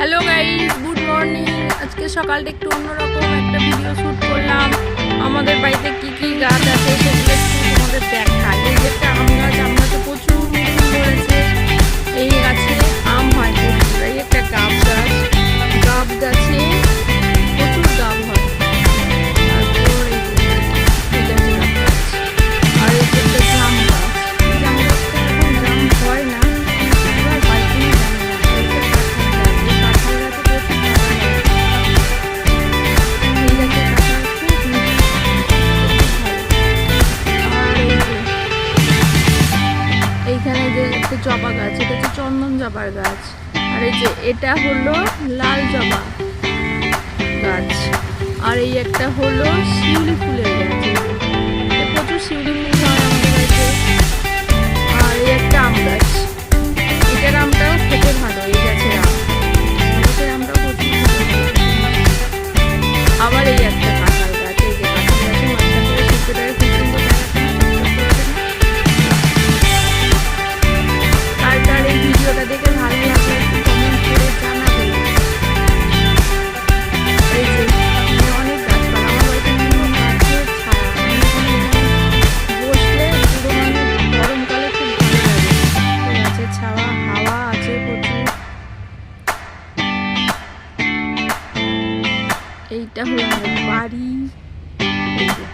Hello guys good morning আজকে সকালটা একটু অন্যরকম একটা ভিডিও শ্যুট করলাম। আমাদের বাড়িতে কি কি হচ্ছে জবা গাছ এটা হচ্ছে চন্দন জবার গাছ। আর এই যে এটা হলো লাল জবা গাছ। আর এই একটা হলো শিউলি ফুলের গাছ। প্রচুর শিউলি ফুল Double have a body.